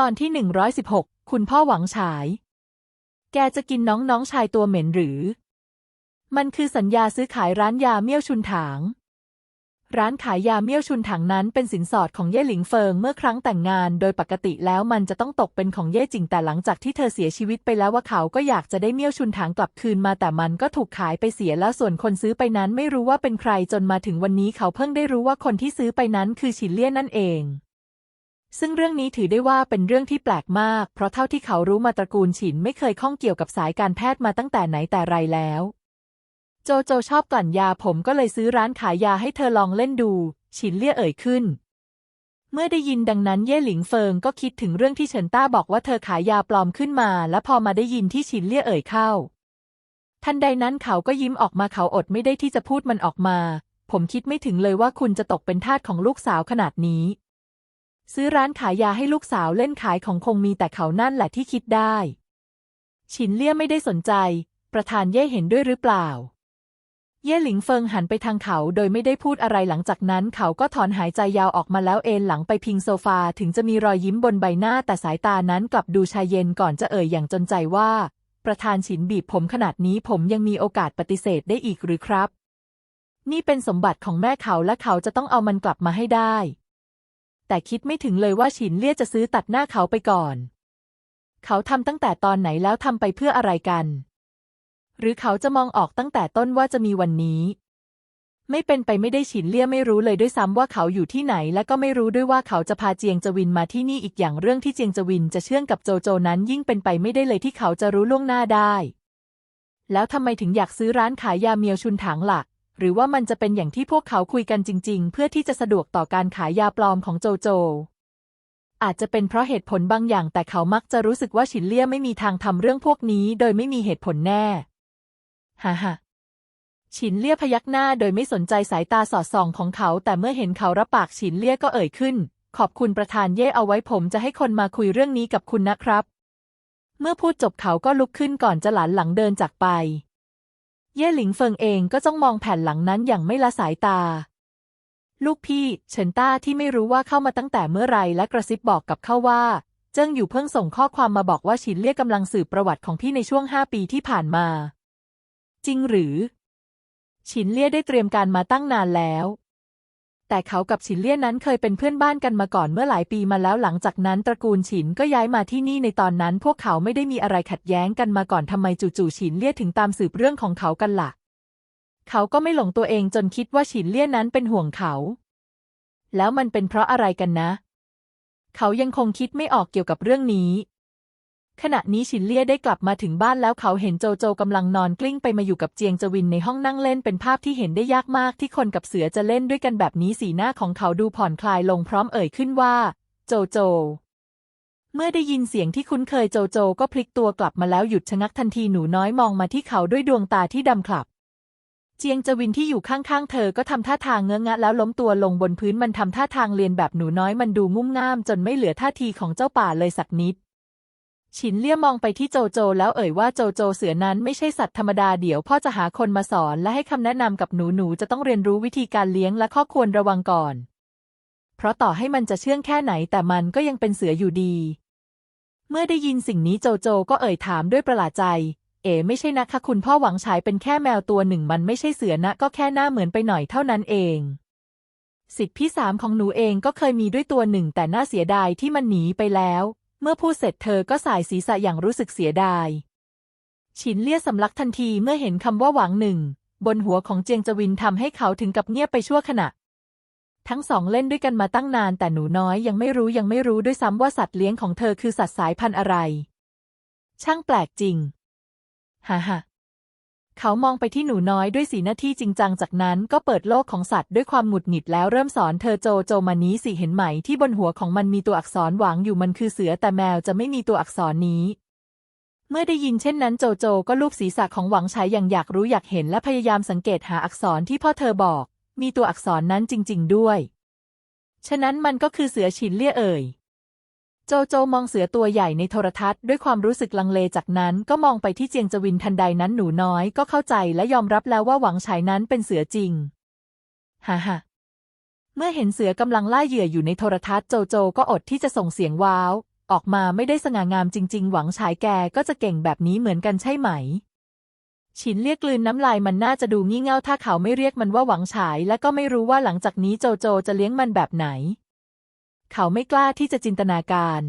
ตอนที่116คุณพ่อหวังฉาย แกจะกินน้องน้องชายตัวเหม็นหรือ มันคือสัญญาซื้อขายร้านยาเมี่ยวชุนถาง ร้านขายยาเมี่ยวชุนถางนั้นเป็นสินสอดของเย่หลิงเฟิงเมื่อครั้งแต่งงาน โดยปกติแล้วมันจะต้องตกเป็นของเย่จิงแต่หลังจากที่เธอเสียชีวิตไปแล้วว่าเขาก็อยากจะได้เมี่ยวชุนถางกลับคืนมาแต่มันก็ถูกขายไปเสียแล้วส่วนคนซื้อไปนั้นไม่รู้ว่าเป็นใครจนมาถึงวันนี้เขาเพิ่งได้รู้ว่าคนที่ซื้อไปนั้นคือฉินเลี่ยนนั่นเอง ซึ่งเรื่องนี้ถือได้ว่าเป็นเรื่องที่แปลกมาก เพราะเท่าที่เขารู้มาตระกูลฉินไม่เคยข้องเกี่ยวกับสายการแพทย์มาตั้งแต่ไหนแต่ไรแล้ว โจโจชอบกลั่นยาผมก็เลยซื้อร้านขายยาให้เธอลองเล่นดู ฉินเลี่ยเอ่ยขึ้น เมื่อได้ยินดังนั้นเย่หลิงเฟิงก็คิดถึงเรื่องที่เฉินต้าบอกว่าเธอขายยาปลอมขึ้นมา และพอมาได้ยินที่ฉินเลี่ยเอ่ยเข้า ทันใดนั้นเขาก็ยิ้มออกมาเขาอดไม่ได้ที่จะพูดมันออกมา ผมคิดไม่ถึงเลยว่าคุณจะตกเป็นทาสของลูกสาวขนาดนี้ ซื้อร้านขายยาให้ลูกสาวเล่นขายของคงมีแต่เขานั่นแหละที่คิดได้ ฉินเลี่ยไม่ได้สนใจ ประธานเย่เห็นด้วยหรือเปล่า เย่หลิงเฟิงหันไปทางเขาโดยไม่ได้พูดอะไรหลังจากนั้น เขาก็ถอนหายใจยาวออกมาแล้วเอนหลังไปพิงโซฟาถึงจะมีรอยยิ้มบนใบหน้าแต่สายตานั้นกลับดูชายเย็นก่อนจะเอ่ยอย่างจนใจว่า ประธานฉินบีบผมขนาดนี้ผมยังมีโอกาสปฏิเสธได้อีกหรือครับ นี่เป็นสมบัติของแม่เขาและเขาจะต้องเอามันกลับมาให้ได้ แต่คิดไม่ถึงเลยว่าฉินเลี่ยจะซื้อตัดหน้าเขาไปก่อน เขาทำตั้งแต่ตอนไหนแล้วทำไปเพื่ออะไรกัน หรือเขาจะมองออกตั้งแต่ต้นว่าจะมีวันนี้ ไม่เป็นไปไม่ได้ฉินเลี่ยไม่รู้เลยด้วยซ้ำว่าเขาอยู่ที่ไหน และก็ไม่รู้ด้วยว่าเขาจะพาเจียงจวินมาที่นี่อีกอย่างเรื่องที่เจียงจวินจะเชื่องกับโจโจนั้นยิ่งเป็นไปไม่ได้เลยที่เขาจะรู้ล่วงหน้าได้ แล้วทำไมถึงอยากซื้อร้านขายยาเมียวชุนถางล่ะ หรือว่ามันจะเป็นอย่างที่พวกเขาคุยกันจริง ๆ เพื่อที่จะสะดวกต่อการขายยาปลอมของโจโจ อาจจะเป็นเพราะเหตุผลบางอย่างแต่เขามักจะรู้สึกว่าฉินเลี่ยไม่มีทางทำเรื่องพวกนี้ โดยไม่มีเหตุผลแน่ฮ่าฮ่าฉินเลี่ยพยักหน้าโดยไม่สนใจสายตาสอดส่องของเขา แต่เมื่อเห็นเขารับปากฉินเลี่ยก็เอ่ยขึ้น ขอบคุณประธานเย่เอาไว้ผมจะให้คนมาคุยเรื่องนี้กับคุณนะครับ เมื่อพูดจบเขาก็ลุกขึ้นก่อนจะหลันหลังเดินจากไป เย่หลิงเฟิงเองก็จ้องมองแผ่นหลังนั้นอย่างไม่ละสายตา ลูกพี่เฉินต้าที่ไม่รู้ว่าเข้ามาตั้งแต่เมื่อไรและกระซิบบอกกับเขาว่า เจิ้งอยู่เพิ่งส่งข้อความมาบอกว่าฉินเลี่ยกำลังสืบประวัติของพี่ในช่วงห้าปีที่ผ่านมา จริงหรือ ฉินเลี่ยได้เตรียมการมาตั้งนานแล้ว แต่เขากับฉินเลี่ยนนั้นเคยเป็นเพื่อนบ้านกันมาก่อนเมื่อหลายปีมาแล้วหลังจากนั้นตระกูลฉินก็ย้ายมาที่นี่ในตอนนั้น พวกเขาไม่ได้มีอะไรขัดแย้งกันมาก่อนทำไมจู่ๆฉินเลี่ยถึงตามสืบเรื่องของเขากันละ่ะ เขาก็ไม่หลงตัวเองจนคิดว่าฉินเลี่ยนนั้นเป็นห่วงเขา แล้วมันเป็นเพราะอะไรกันนะ เขายังคงคิดไม่ออกเกี่ยวกับเรื่องนี้ ขณะนี้ฉินเลี่ยได้กลับมาถึงบ้านแล้วเขาเห็นโจโจกำลังนอนกลิ้งไปมาอยู่กับเจียงจวินในห้องนั่งเล่นเป็นภาพที่เห็นได้ยากมากที่คนกับเสือจะเล่นด้วยกันแบบนี้สีหน้าของเขาดูผ่อนคลายลงพร้อมเอ่ยขึ้นว่า โจโจ เมื่อได้ยินเสียงที่คุ้นเคยโจโจก็พลิกตัวกลับมาแล้วหยุดชะงักทันทีหนูน้อยมองมาที่เขาด้วยดวงตาที่ดำคลับ เจียงจวินที่อยู่ข้างๆเธอก็ทำท่าทางเงองะแล้วล้มตัวลงบนพื้นมันทำท่าทางเรียนแบบหนูน้อยมันดูงุ่มง่ามจนไม่เหลือท่าทีของเจ้าป่าเลยสักนิด ฉินเลี่ยมองไปที่โจโจแล้วเอ่ยว่าโจโจเสือนั้นไม่ใช่สัตว์ธรรมดาเดี๋ยวพ่อจะหาคนมาสอนและให้คำแนะนำกับหนูหนูจะต้องเรียนรู้วิธีการเลี้ยงและข้อควรระวังก่อน เพราะต่อให้มันจะเชื่องแค่ไหนแต่มันก็ยังเป็นเสืออยู่ดี เมื่อได้ยินสิ่งนี้โจโจก็เอ่ยถามด้วยประหลาดใจ เอ๋ไม่ใช่นะคะคุณพ่อหวังฉายเป็นแค่แมวตัวหนึ่งมันไม่ใช่เสือนะก็แค่หน้าเหมือนไปหน่อยเท่านั้นเองสิทธิพี่สามของหนูเองก็เคยมีด้วยตัวหนึ่งแต่น่าเสียดายที่มันหนีไปแล้ว เมื่อพูดเสร็จเธอก็สายศีรษะอย่างรู้สึกเสียดาย ฉินเลี่ยสำลักทันทีเมื่อเห็นคำว่าหวังหนึ่ง บนหัวของเจียงจวินทำให้เขาถึงกับเงียบไปชั่วขณะ ทั้งสองเล่นด้วยกันมาตั้งนานแต่หนูน้อยยังไม่รู้ยังไม่รู้ด้วยซ้ำว่าสัตว์เลี้ยงของเธอคือสัตว์สายพันธุ์อะไร ช่างแปลกจริง ฮ่าฮ่า เขามองไปที่หนูน้อยด้วยสีหน้าที่จริงจังจากนั้นก็เปิดโลกของสัตว์ด้วยความหงุดหงิดแล้วเริ่มสอนเธอโจโจมานี้สิเห็นไหมที่บนหัวของมันมีตัวอักษรหวังอยู่มันคือเสือแต่แมวจะไม่มีตัวอักษรนี้เมื่อได้ยินเช่นนั้นโจโจก็ลูบศีรษะของหวังใช้อย่างอยากรู้อยากเห็นและพยายามสังเกตหาอักษรที่พ่อเธอบอก มีตัวอักษรนั้นจริง ๆ ด้วย ฉะนั้นมันก็คือเสือฉินเลี่ยเอ่ย โจโจมองเสือตัวใหญ่ในโทรทัศน์ด้วยความรู้สึกลังเลจากนั้นก็มองไปที่เจียงจวินทันใดนั้นหนูน้อยก็เข้าใจและยอมรับแล้วว่าหวังฉายนั้นเป็นเสือจริงฮ่าฮ่าเมื่อเห็นเสือกำลังล่าเหยื่ออยู่ในโทรทัศน์โจโจก็อดที่จะส่งเสียงว้าว ออกมาไม่ได้สง่างามจริง ๆ หวังฉายแกก็จะเก่งแบบนี้เหมือนกันใช่ไหม ฉินเรียกกลืนน้ำลายมันน่าจะดูงี่เง่าถ้าเขาไม่เรียกมันว่าหวังฉาย และก็ไม่รู้ว่าหลังจากนี้โจโจจะเลี้ยงมันแบบไหน เขาไม่กล้าที่จะจินตนาการ